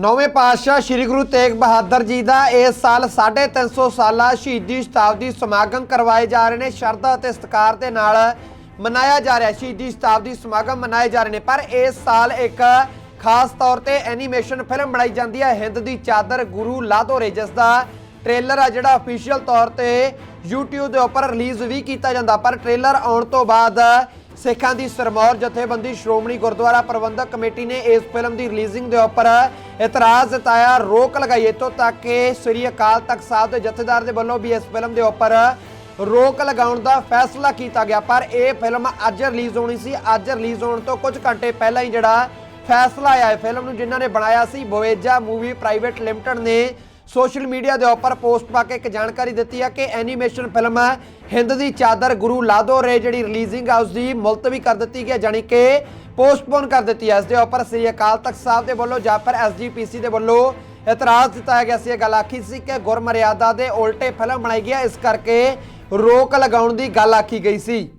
ਨੌਵੇਂ ਪਾਤਸ਼ਾਹ ਸ੍ਰੀ ਗੁਰੂ ਤੇਗ ਬਹਾਦਰ ਜੀ ਦਾ ਇਸ ਸਾਲ 350 ਸਾਲਾ ਸ਼ਹੀਦੀ ਸ਼ਤਾਬਦੀ ਸਮਾਗਮ ਕਰਵਾਏ ਜਾ ਰਹੇ ਨੇ। ਸ਼ਰਧਾ ਅਤੇ ਸਤਿਕਾਰ ਦੇ ਨਾਲ ਮਨਾਇਆ ਜਾ ਰਿਹਾ, ਸ਼ਹੀਦੀ ਸ਼ਤਾਬਦੀ ਸਮਾਗਮ ਮਨਾਏ ਜਾ ਰਹੇ ਨੇ। ਪਰ ਇਸ ਸਾਲ ਇੱਕ ਖਾਸ ਤੌਰ ਤੇ ਐਨੀਮੇਸ਼ਨ ਫਿਲਮ ਬਣਾਈ ਜਾਂਦੀ ਹੈ, ਹਿੰਦ ਦੀ ਚਾਦਰ ਗੁਰੂ ਲਾਧੋਰੇ ਜਿਸ ਦਾ ਟ੍ਰੇਲਰ ਆ ਜਿਹੜਾ ਅਫੀਸ਼ੀਅਲ ਤੌਰ ਤੇ YouTube ਦੇ ਉੱਪਰ ਰਿਲੀਜ਼ ਵੀ ਕੀਤਾ ਜਾਂਦਾ। ਪਰ ਟ੍ਰੇਲਰ ਆਉਣ ਤੋਂ ਬਾਅਦ ਸਿੱਖਾਂ ਦੀ ਸਰਮੌਰ ਜਥੇਬੰਦੀ ਸ਼੍ਰੋਮਣੀ ਗੁਰਦੁਆਰਾ ਪ੍ਰਬੰਧਕ ਕਮੇਟੀ ਨੇ ਇਸ ਫਿਲਮ ਦੀ ਰਿਲੀਜ਼ਿੰਗ ਦੇ ਉੱਪਰ ਇਤਰਾਜ਼ ਜਤਾਇਆ, ਰੋਕ ਲਗਾਈ। ਇੱਥੋਂ ਤੱਕ ਕਿ ਸ੍ਰੀ ਅਕਾਲ ਤਖਤ ਸਾਹਿਬ ਦੇ ਜਥੇਦਾਰ ਦੇ ਵੱਲੋਂ ਵੀ ਇਸ ਫਿਲਮ ਦੇ ਉੱਪਰ ਰੋਕ ਲਗਾਉਣ ਦਾ ਫੈਸਲਾ ਕੀਤਾ ਗਿਆ। ਪਰ ਇਹ ਫਿਲਮ ਅੱਜ ਰਿਲੀਜ਼ ਹੋਣੀ ਸੀ। ਅੱਜ ਰਿਲੀਜ਼ ਹੋਣ ਤੋਂ ਕੁਝ ਘੰਟੇ ਪਹਿਲਾਂ ਹੀ ਜਿਹੜਾ ਫੈਸਲਾ ਆਇਆ। ਹੈ ਫਿਲਮ ਨੂੰ ਜਿਨ੍ਹਾਂ ਨੇ ਬਣਾਇਆ ਸੀ ਬੋਵੇਜਾ ਮੂਵੀ ਪ੍ਰਾਈਵੇਟ ਲਿਮਟਿਡ ਨੇ ਸੋਸ਼ਲ ਮੀਡੀਆ ਦੇ ਉੱਪਰ ਪੋਸਟ ਪਾ ਕੇ ਇੱਕ ਜਾਣਕਾਰੀ ਦਿੱਤੀ ਹੈ ਕਿ ਐਨੀਮੇਸ਼ਨ ਫਿਲਮ ਹਿੰਦ ਦੀ ਚਾਦਰ ਗੁਰੂ ਲਾਦੋ ਰੇ ਜਿਹੜੀ ਰਿਲੀਜ਼ਿੰਗ ਆ ਉਸ ਦੀ ਮੁਲਤਵੀ ਕਰ ਦਿੱਤੀ ਗਈ ਹੈ ਜਾਣੀ ਕਿ ਪੋਸਟਪੋਨ ਕਰ ਦਿੱਤੀ ਹੈ ਇਸ ਦੇ ਉੱਪਰ ਸ੍ਰੀ ਅਕਾਲ ਤਖਤ ਸਾਹਿਬ ਦੇ ਵੱਲੋਂ ਜਾਂ ਫਿਰ ਐਸਜੀਪੀਸੀ ਦੇ ਵੱਲੋਂ ਇਤਰਾਜ਼ ਦਿੱਤਾ ਗਿਆ ਸੀ। ਇਹ ਗੱਲ ਆਖੀ ਸੀ ਕਿ ਗੁਰਮਰਿਆਦਾ ਦੇ ਉਲਟੇ ਫਿਲਮ ਬਣਾਈ ਗਈ ਹੈ ਇਸ ਕਰਕੇ ਰੋਕ ਲਗਾਉਣ ਦੀ ਗੱਲ ਆਖੀ ਗਈ ਸੀ।